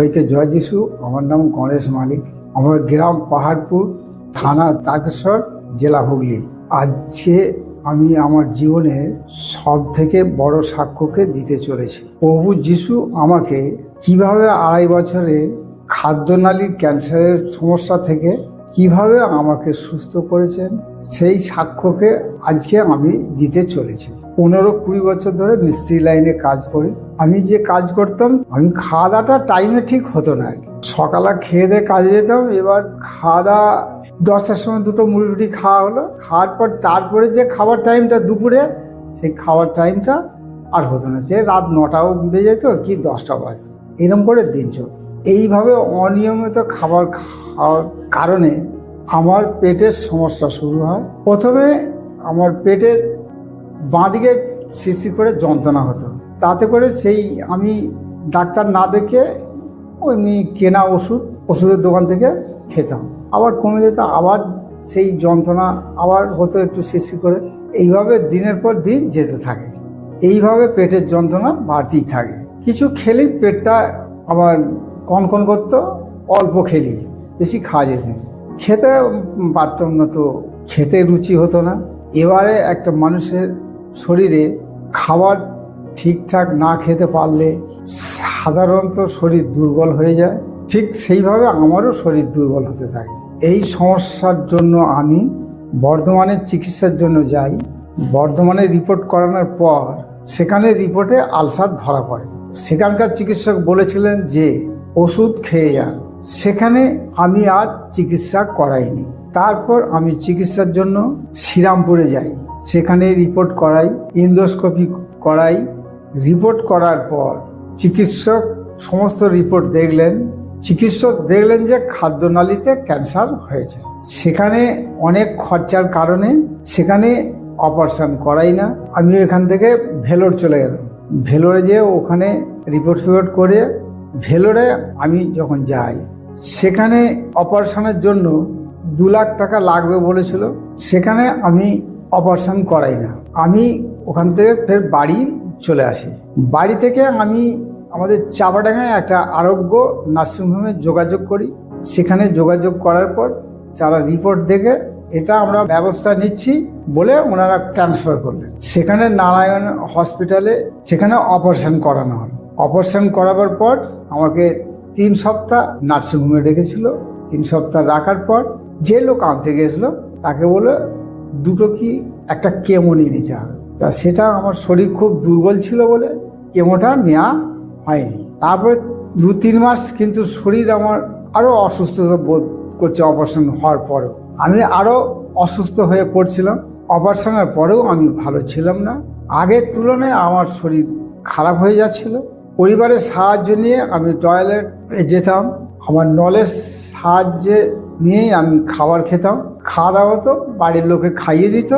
সবাইকে জয় যিশু, আমার নাম গণেশ মালিক। আমার গ্রাম পাহাড়পুর, থানা তারকেশ্বর, জেলা হুগলি। আজকে আমি আমার জীবনে সব থেকে বড় সাক্ষ্যকে দিতে চলেছি। প্রভু যিশু আমাকে কীভাবে আড়াই বছরে খাদ্যনালীর ক্যান্সারের সমস্যা থেকে কীভাবে আমাকে সুস্থ করেছেন, সেই সাক্ষ্যকে আজকে আমি দিতে চলেছি। পনেরো কুড়ি বছর ধরে মিস্ত্রি লাইনে কাজ করি। আমি যে কাজ করতাম, আমি খাওয়া দাওয়াটা টাইমে ঠিক হতো না। সকালে খেয়ে দিয়ে কাজে যেতাম, এবার খাওয়া দাওয়া দশটার সময় দুটো মুড়ি রুটি খাওয়া হলো। খাওয়ার পর তারপরে যে খাবার টাইমটা দুপুরে, সেই খাওয়ার টাইমটা আর হতো না। সে রাত নটাও বেজে যেত কি দশটা বাজতো এরকম করে দিন চলত। এইভাবে অনিয়মিত খাবার খাওয়ার কারণে আমার পেটের সমস্যা শুরু হয়। প্রথমে আমার পেটের বাঁদিকে শিরশির করে যন্ত্রণা হতো। তাতে করে সেই আমি ডাক্তার না দেখে এমনি কেনা ওষুধ, ওষুধের দোকান থেকে খেতাম। আবার কমে যেত, আবার সেই যন্ত্রণা আবার হতো একটু শিরশির করে। এইভাবে দিনের পর দিন যেতে থাকে। এইভাবে পেটের যন্ত্রণা বাড়তেই থাকে। কিছু খেলেই পেটটা আমার কনকন করতো, অল্প খেলি বেশি খাওয়া যেত খেতে পারতাম না তো, খেতে রুচি হতো না। এবারে একটা মানুষের শরীরে খাবার ঠিকঠাক না খেতে পারলে সাধারণত শরীর দুর্বল হয়ে যায়। ঠিক সেইভাবে আমারও শরীর দুর্বল হতে থাকে। এই সমস্যার জন্য আমি বর্ধমানের চিকিৎসার জন্য যাই। বর্ধমানে রিপোর্ট করানোর পর সেখানে রিপোর্টে আলসার ধরা পড়ে। সেখানকার চিকিৎসক বলেছিলেন যে, ওষুধ খেয়ে যান। সেখানে আমি আর চিকিৎসা করাইনি। তারপর আমি চিকিৎসার জন্য শ্রীরামপুরে যাই। সেখানে রিপোর্ট করাই ইন্ডোস্কোপি করাই রিপোর্ট করার পর চিকিৎসক সমস্ত রিপোর্ট দেখলেন। চিকিৎসক দেখলেন যে খাদ্যনালীতে ক্যান্সার হয়েছে। সেখানে অনেক খরচার কারণে সেখানে অপারেশন করাই না। আমি এখান থেকে ভেলোর চলে গেলাম। ভেলোরে যেয়ে ওখানে রিপোর্ট ফিপোর্ট করে ভেলোরে আমি যখন যাই, সেখানে অপারেশনের জন্য দু লাখ টাকা লাগবে বলেছিল। সেখানে আমি অপারেশন করাই না। আমি ওখান থেকে ফের বাড়ি চলে আসি। বাড়ি থেকে আমি আমাদের চাপাডাঙ্গায় একটা আরোগ্য নার্সিংহোমে যোগাযোগ করি। সেখানে যোগাযোগ করার পর তারা রিপোর্ট দেখে এটা আমরা ব্যবস্থা নিচ্ছি বলে ওনারা ট্রান্সফার করলেন। সেখানে নারায়ণ হসপিটালে সেখানে অপারেশন করানো হল অপারেশন করাবার পর আমাকে তিন সপ্তাহ নার্সিংহোমে রেখেছিল তিন সপ্তাহ রাখার পর যে লোক আনতে গেছিল তাকে বলে দুটো কি একটা কেমো নিয়ে নিতে হবে। তা সেটা আমার শরীর খুব দুর্বল ছিল বলে কেমোটা নেওয়া হয়নি। তারপরে দু তিন মাস কিন্তু শরীর আমার আরও অসুস্থতা বোধ করছে অপারেশন হওয়ার পরেও। আমি আরও অসুস্থ হয়ে পড়ছিলাম। অপারেশনের পরেও আমি ভালো ছিলাম না। আগের তুলনায় আমার শরীর খারাপ হয়ে যাচ্ছিল। পরিবারের সাহায্য নিয়ে আমি টয়লেট যেতাম। আমার নলের সাহায্যে নিয়েই আমি খাবার খেতাম। খাওয়া দাওয়া হতো, বাড়ির লোকে খাইয়ে দিত,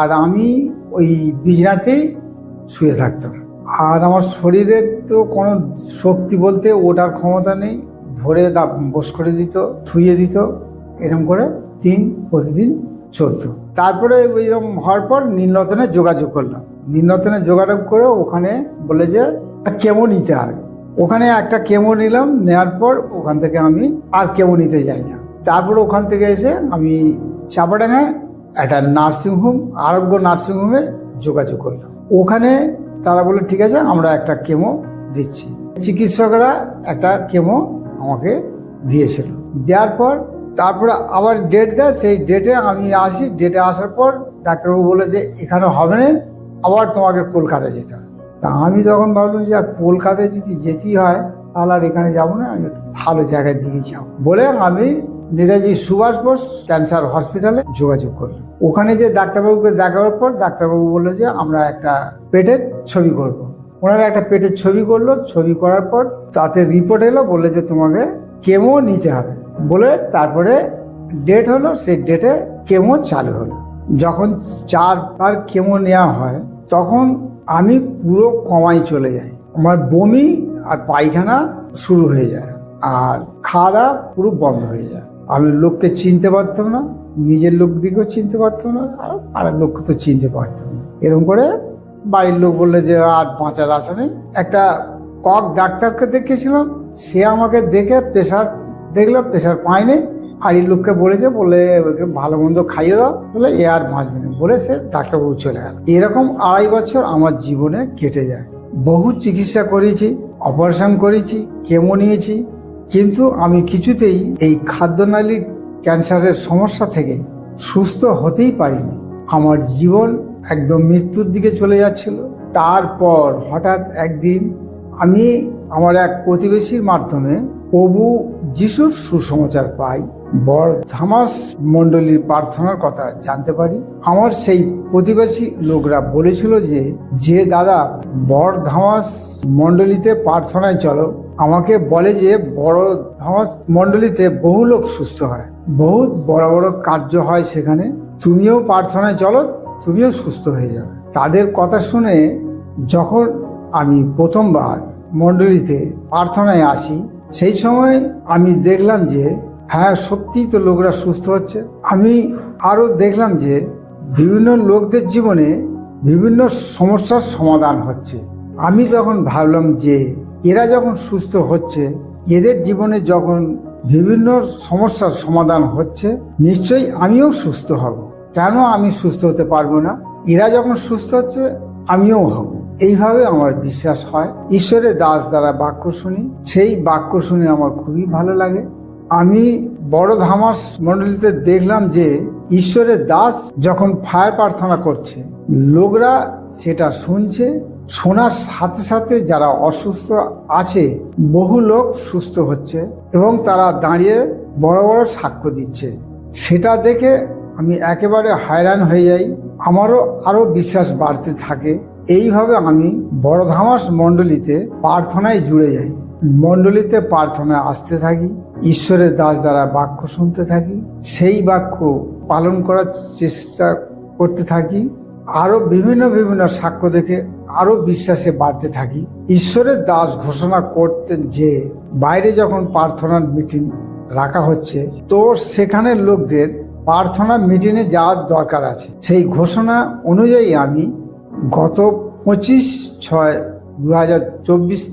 আর আমি ওই বিছনাতেই শুয়ে থাকতাম। আর আমার শরীরের তো কোনো শক্তি বলতে ওটার ক্ষমতা নেই। ধরে বস করে দিত থুইয়ে দিত এরকম করে দিন প্রতিদিন চলতো। তারপরে ওইরকম হওয়ার পর নীলরতনে যোগাযোগ করলাম। নীলরতনে যোগাযোগ করে ওখানে বলে যে কেমো নিতে হবে। ওখানে একটা কেমো নিলাম, নেওয়ার পর ওখান থেকে আমি আর কেমো নিতে যাই না। তারপর ওখান থেকে এসে আমি চাপাডাঙ্গায় একটা নার্সিংহোম আরোগ্য নার্সিংহোমে যোগাযোগ করলাম। ওখানে তারা বলে ঠিক আছে, আমরা একটা কেমো দিচ্ছি। চিকিৎসকরা একটা কেমো আমাকে দিয়েছিল। দেওয়ার পর তারপরে আবার ডেট দেয়, সেই ডেটে আমি আসি। ডেটে আসার পর ডাক্তারবাবু বলে যে, এখানে হবে না, আবার তোমাকে কলকাতায় যেতে হবে। তা আমি তখন ভাবলাম যে কলকাতায় যদি যেতেই হয়, তাহলে আর এখানে যাব না, আমি ভালো জায়গার দিকে যাব। বলে আমি নেতাজি সুভাষ বোস ক্যান্সার হসপিটালে যোগাযোগ করলাম ওখানে যে ডাক্তারবাবুকে দেখার পর ডাক্তারবাবু বলল যে, আমরা একটা পেটের ছবি করব। ওনারা একটা পেটের ছবি করল। ছবি করার পর তাতে রিপোর্ট এলো, বললে যে, তোমাকে কেমো নিতে হবে। বলে তারপরে ডেট হলো, সেই ডেটে কেমো চালু হলো। যখন চারবার কেমো নেওয়া হয়, তখন আমি পুরো কমাই চলে যাই। আমার বমি আর পায়খানা শুরু হয়ে যায় আর খাওয়া দাওয়া পুরো বন্ধ হয়ে যায়। আমি লোককে চিনতে পারতাম না, নিজের লোক দিকেও চিনতে পারতাম না, আর পাড়ার লোককে তো চিনতে পারতাম না। এরকম করে বাড়ির লোক বললে যে, আর বাঁচার আশা নেই। একটা কক ডাক্তারকে দেখিয়েছিলাম সে আমাকে দেখে প্রেশার দেখল, প্রেশার পায়নি। বাড়ির লোককে বলেছে বলে ভালো মন্দ খাইয়ে দাও। বলে, এ আর বাঁচবে না। বলে সে ডাক্তারবাবু চলে গেল। এরকম আড়াই বছর আমার জীবনে কেটে যায়। বহু চিকিৎসা করেছি, অপারেশন করেছি, কেমো নিয়েছি কিন্তু আমি কিছুতেই এই খাদ্যনালীর ক্যান্সারের সমস্যা থেকে সুস্থ হতেই পারিনি। আমার জীবন একদম মৃত্যুর দিকে চলে যাচ্ছিল। তারপর হঠাৎ একদিন আমি আমার এক প্রতিবেশীর মাধ্যমে প্রভু যিশুর সুসমাচার পাই। বড় ধামাস মণ্ডলীর প্রার্থনার কথা জানতে পারি। আমার সেই প্রতিবেশী লোকরা বলেছিল যে যে দাদা বড় ধামাস মণ্ডলীতে প্রার্থনায় চলো, আমাকে বলে যে বড় ধামাস মণ্ডলীতে বহু লোক সুস্থ হয়, বহুত বড় বড় কার্য হয় সেখানে, তুমিও প্রার্থনায় চলো, তুমিও সুস্থ হয়ে যাবে। তাদের কথা শুনে যখন আমি প্রথমবার মণ্ডলীতে প্রার্থনায় আসি, সেই সময় আমি দেখলাম যে হ্যাঁ সত্যিই তো লোকরা সুস্থ হচ্ছে। আমি আরও দেখলাম যে বিভিন্ন লোকদের জীবনে বিভিন্ন সমস্যার সমাধান হচ্ছে। আমি তখন ভাবলাম যে এরা যখন সুস্থ হচ্ছে, এদের জীবনে যখন বিভিন্ন সমস্যার সমাধান হচ্ছে, নিশ্চয়ই আমিও সুস্থ হব। কেন আমি সুস্থ হতে পারব না? এরা যখন সুস্থ হচ্ছে, আমিও হব। এইভাবে আমার বিশ্বাস হয়। ঈশ্বরের দাস দ্বারা বাক্য শুনি। সেই বাক্য শুনে আমার খুবই ভালো লাগে। আমি বড় ধামাস মণ্ডলীতে দেখলাম যে ঈশ্বরের দাস যখন ফায়ার প্রার্থনা করছে, লোকরা সেটা শুনছে, শোনার সাথে সাথে যারা অসুস্থ আছে, বহু লোক সুস্থ হচ্ছে এবং তারা দাঁড়িয়ে বড় বড় সাক্ষ্য দিচ্ছে। সেটা দেখে আমি একেবারে hayরান হয়ে যাই। আমারও আরও বিশ্বাস বাড়তে থাকে। এইভাবে আমি বড় ধামাস মণ্ডলীতে প্রার্থনায় জুড়ে যাই। মণ্ডলীতে প্রার্থনায় আসতে থাকি। ঈশ্বরের দাস দ্বারা বাক্য শুনতে থাকি, সেই বাক্য পালন করার চেষ্টা করতে থাকি আরও বিভিন্ন বিভিন্ন সাক্ষ্য দেখে আরও বিশ্বাসে বাড়তে থাকি। ঈশ্বরের দাস ঘোষণা করতেন যে, বাইরে যখন প্রার্থনার মিটিং রাখা হচ্ছে, তো সেখানের লোকদের প্রার্থনা মিটিংয়ে যাওয়ার দরকার আছে। সেই ঘোষণা অনুযায়ী আমি গত পঁচিশ ছয় দু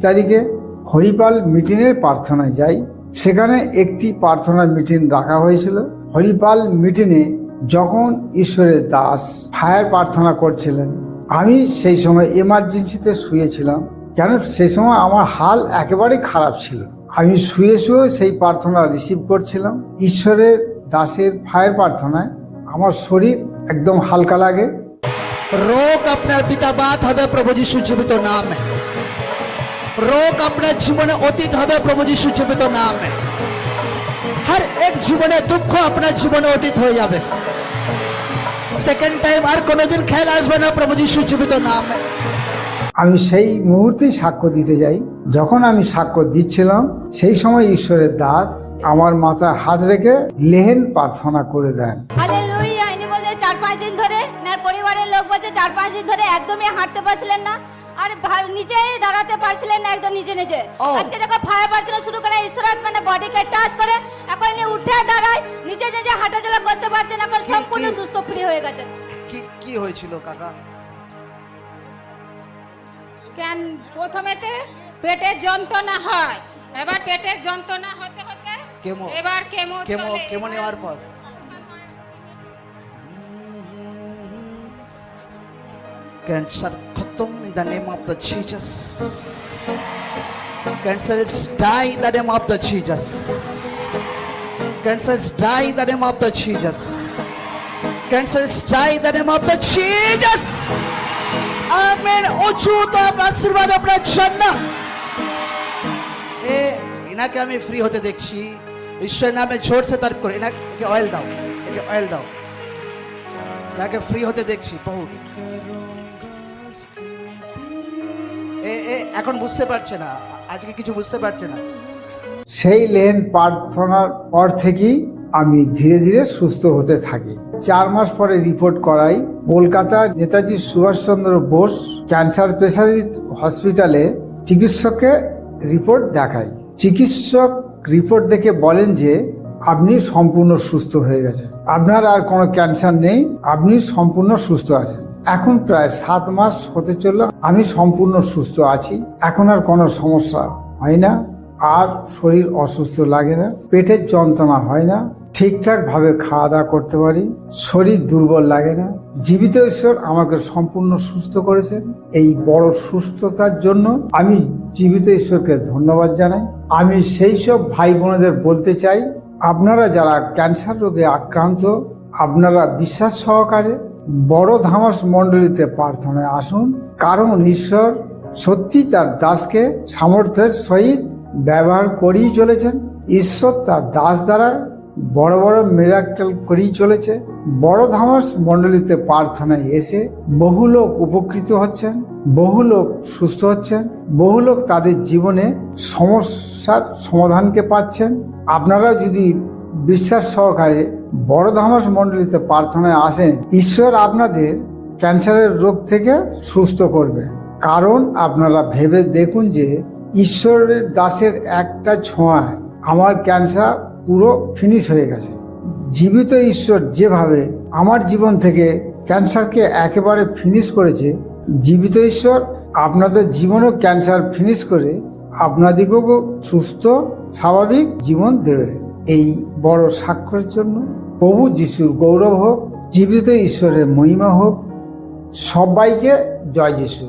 তারিখে হরিপাল মিটিংয়ের প্রার্থনায় যাই। সেখানে একটি প্রার্থনা মিটিং রাখা হয়েছিল। হরিপাল মিটিংয়ে যখন ঈশ্বরের দাস ফায়ার প্রার্থনা করছিলেন, আমি সেই সময় এমার্জেন্সিতে শুয়েছিলাম। কেন? সেই সময় আমার হাল একেবারে খারাপ ছিল। আমি শুয়ে শুয়ে সেই প্রার্থনা রিসিভ করছিলাম। ঈশ্বরের দাসের ফায়ার প্রার্থনায় আমার শরীর একদম হালকা লাগে। রোগ আপনার পিতাবাত হবে, প্রভু যিশু জীবিত নামে। রোগ আপনার জীবনে অতীত হবে প্রভু যিশু জীবিত নামে। হর এক জীবনে দুঃখ আপনার জীবনে অতীত হয়ে যাবে। সেকেন্ড টাইম আর কোনোদিন খেয়াল আসবে না প্রভু যিশু জীবিত নামে। আমি সেই মুহূর্তেই সাক্ষ্য দিতে যাই। যখন আমি সাক্ষ্য দিচ্ছিলাম সেই সময় ঈশ্বরের দাস আমার মাথায় হাত রেখে লেহেন প্রার্থনা করে দেন। চার পাঁচ দিন ধরে পরিবারের লোক বলছে চার পাঁচ দিন ধরে একদমই হাঁটতে পারছিলেন না। আর নিজেই দাঁড়াতে পারছিলেন না একদম নিজে নিজে। আজকে যখন ফায়ার প্রার্থনা শুরু করে ঈশ্বরাত মানে বডিকে টাচ করে এখন ইনি উঠে দাঁড়ায় নিজে নিজে হাঁটাচলা করতে পারছেন এখন সম্পূর্ণ সুস্থ ফ্রি হয়ে গেছেন। কি কি হয়েছিল কাকা? কেন প্রথমেতে পেটের যন্ত্রণা হয় এবার পেটের যন্ত্রণা হতে হতে কেমো এবার কেমো কেমো কেমো নেওয়ার পর। Cancer victim in the name of the Jesus. Cancer is die in the name of the Jesus. Cancer is die in the name of the Jesus. Cancer is die in the name of the Jesus. Amen. ऊंचू तो अपना आशीर्वाद अपना चन्ना ए इना क्या मैं free होते देखी ईश्वर नाम में छोट से तर्क करो इना के ऑयल दाओ के ऑयल दाओ इना के फ्री होते देखी बहुत এখন বুঝতে পারছে না। আজকে কিছু বুঝতে পারছে না। সেই লেন প্রার্থনার পর থেকেই আমি ধীরে ধীরে সুস্থ হতে থাকি। চার মাস পরে রিপোর্ট করাই কলকাতার নেতাজি সুভাষচন্দ্র বোস ক্যান্সার স্পেশালিস্ট হসপিটালে চিকিৎসককে রিপোর্ট দেখাই। চিকিৎসক রিপোর্ট দেখে বলেন যে, আপনি সম্পূর্ণ সুস্থ হয়ে গেছেন। আপনার আর কোনো ক্যান্সার নেই, আপনি সম্পূর্ণ সুস্থ আছেন। এখন প্রায় সাত মাস হতে চলল, আমি সম্পূর্ণ সুস্থ আছি। এখন আর কোনো সমস্যা হয় না, আর শরীর অসুস্থ লাগে না, পেটের যন্ত্রণা হয় না ঠিকঠাক ভাবে খাওয়া দাওয়া করতে পারি, শরীর দুর্বল লাগে না। জীবিত ঈশ্বর আমাকে সম্পূর্ণ সুস্থ করেছেন এই বড় সুস্থতার জন্য আমি জীবিত ঈশ্বরকে ধন্যবাদ জানাই। আমি সেই সব ভাই বোনেদের বলতে চাই, আপনারা যারা ক্যান্সার রোগে আক্রান্ত, আপনারা বিশ্বাস সহকারে বড় ধামাস মণ্ডলীতে প্রার্থনায় আসুন। কারণ ঈশ্বর সত্যি তার দাসকে সামর্থ্যের সহিত ব্যবহার করেই চলেছেন। ঈশ্বর তার দাস দ্বারা বড় বড় মেরাক্কেল করেই চলেছে। বড় ধামাস মণ্ডলীতে প্রার্থনায় এসে বহু লোক উপকৃত হচ্ছেন, বহু লোক সুস্থ হচ্ছেন, বহু লোক তাদের জীবনে সমস্যার সমাধানকে পাচ্ছেন। আপনারা যদি বিশ্বাস সহকারে বড় ধামাস মণ্ডলীতে প্রার্থনায় আসেন ঈশ্বর আপনাদের ক্যান্সারের রোগ থেকে সুস্থ করবে। কারণ আপনারা ভেবে দেখুন যে ঈশ্বরের দাসের একটা ছোঁয়ায় আমার ক্যান্সার পুরো ফিনিশ হয়ে গেছে। জীবিত ঈশ্বর যেভাবে আমার জীবন থেকে ক্যান্সারকে একেবারে ফিনিশ করেছে, জীবিত ঈশ্বর আপনাদের জীবনও ক্যান্সার ফিনিশ করে আপনাদিকেও সুস্থ, স্বাভাবিক জীবন দেবে। এই বড় সাক্ষরের জন্য প্রভু যিশুর গৌরব হোক জীবিত ঈশ্বরের মহিমা হোক সবাইকে জয় যিশু।